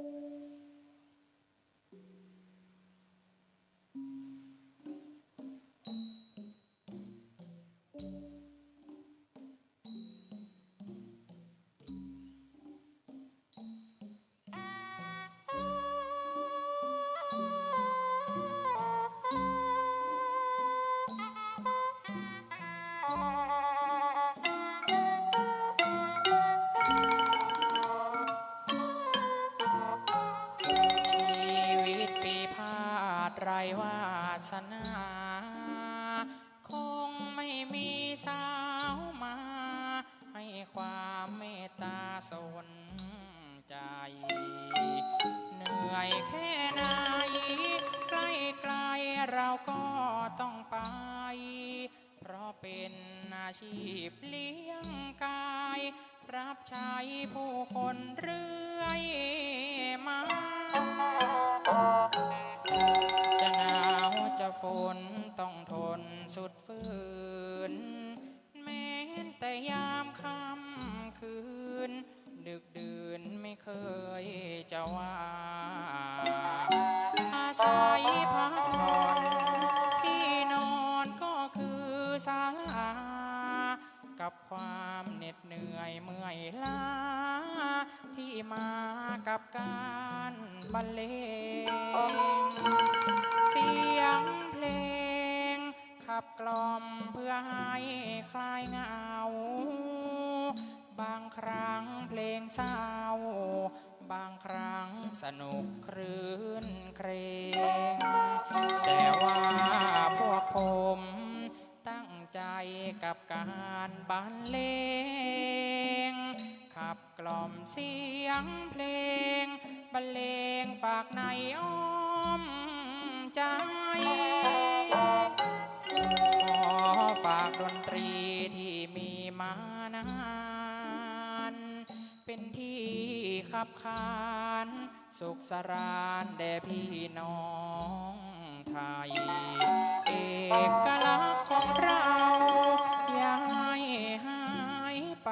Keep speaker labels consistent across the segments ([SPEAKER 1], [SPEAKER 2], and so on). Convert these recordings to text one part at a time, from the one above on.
[SPEAKER 1] Thank you. ดไรวาสนา คงไม่มีสาวมา ให้ความเมตตาสนใจ เหนื่อยแค่ไหนใกล้ไกลๆเราก็ต้องไป เพราะเป็นอาชีพเลี้ยงกาย รับใช้ผู้คนเรื่อยายพักผ่อนที่นอนก็คือศาลากับความเหน็ดเหนื่อยเมื่อยล้า ที่มากับการบรรเลง เสียงเพลง ขับกล่อมเพื่อให้คลายเหงา บางครั้ง เศร้า บางครั้งสนุกครื่นเครงแต่ว่าพวกผมตั้งใจกับการบรรเลง ขับกล่อมเสียงเพลงบรรเลงฝากในอ้อมใจ ขอฝากดนตรีที่มีมานา เป็นที่ขับขานสุขสรานแด่พี่น้องไทย เอกลักษณ์ของเราอย่าให้หายไป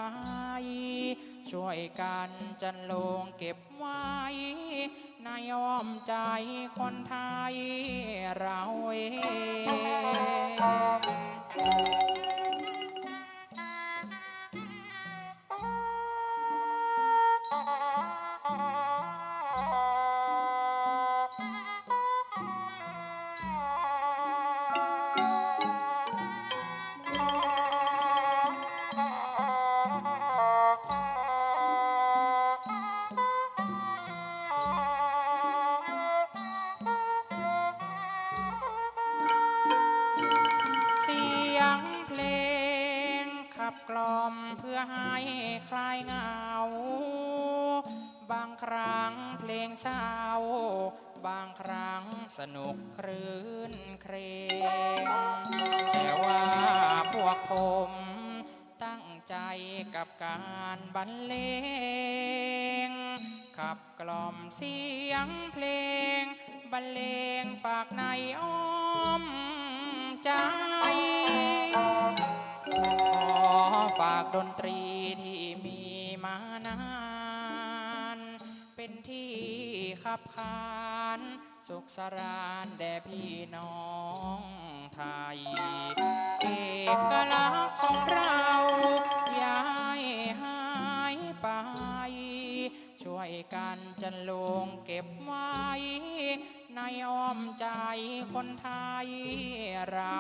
[SPEAKER 1] ช่วยกันจันลงเก็บไว้ในอ้อมใจคนไทยเราเอง กล่อมเพื่อให้คลายเหงา บางครั้งเพลงเศร้า บางครั้งสนุกครื่นเครงแต่ว่าพวกผมตั้งใจกับการบรรเลง ขับกล่อมเสียงเพลง บรรเลงฝากในอ้อมใจขอ ฝากดนตรีที่มีมานาน เป็นที่ขับขานสุขสรานแด่พี่น้องไทย เอกลักษณ์ของเราอย่าให้หายไป ช่วยกันจันลงเก็บไว้ ในอ้อมใจคนไทยเรา